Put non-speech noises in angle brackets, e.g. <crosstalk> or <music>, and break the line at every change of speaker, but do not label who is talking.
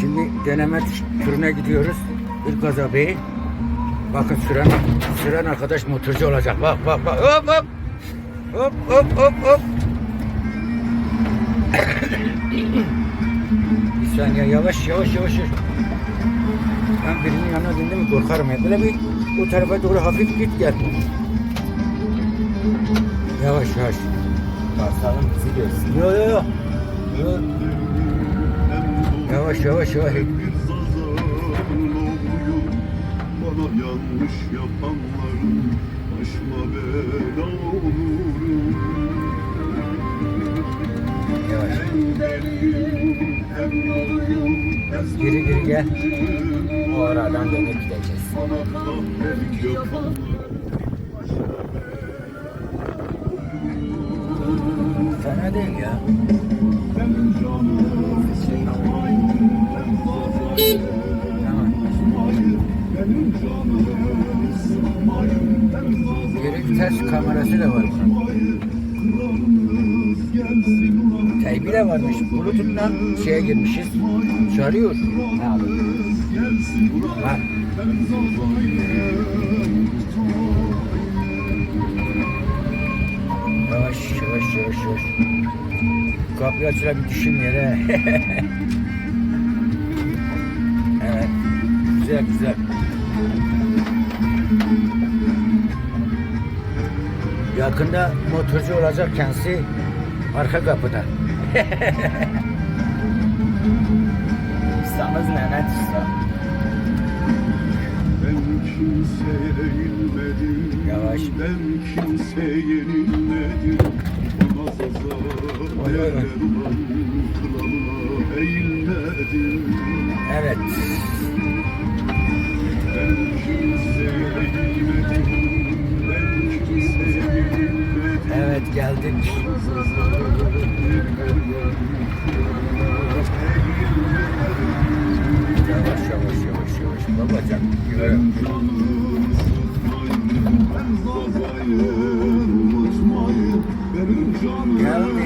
Şimdi deneme turuna gidiyoruz. İlk Bey. Bakın süren, süren arkadaş motorcu olacak. Bak bak bak. Hop hop. Hop hop hop hop. bir saniye yavaş yavaş yavaş. Ben birinin yanına bindim mi korkarım ya. Böyle bir o tarafa doğru hafif git gel. Yavaş yavaş.
Basalım bizi görsün.
Yo yo yo. Yavaş yavaş yavaş.
Bana yanlış yapanların Başıma bela olurum
Yavaş. Geri geri gel.
O aradan dönüp gideceğiz.
Fena değil ya. Geri vites kamerası da var. Teybi de varmış. Bluetooth'tan şeye girmişiz. Çağırıyor.
Ne yapayım?
Bak. Yavaş yavaş yavaş yavaş. Kapıyı açıla bir düşün yere. <laughs> evet. Güzel güzel. Yakında motorcu olacak kendisi arka kapıda.
Ustamız Mehmet Usta.
Ben kimseye eğilmedim
Yavaş.
Ben kimseye yenilmedim ulan eğilmedim
Evet.
Ben kimseye eğilmedim
Evet geldik. Yavaş yavaş yavaş yavaş. Babacan. Yürü.
Ben zazayı unutmayın Benim canım
Geldik.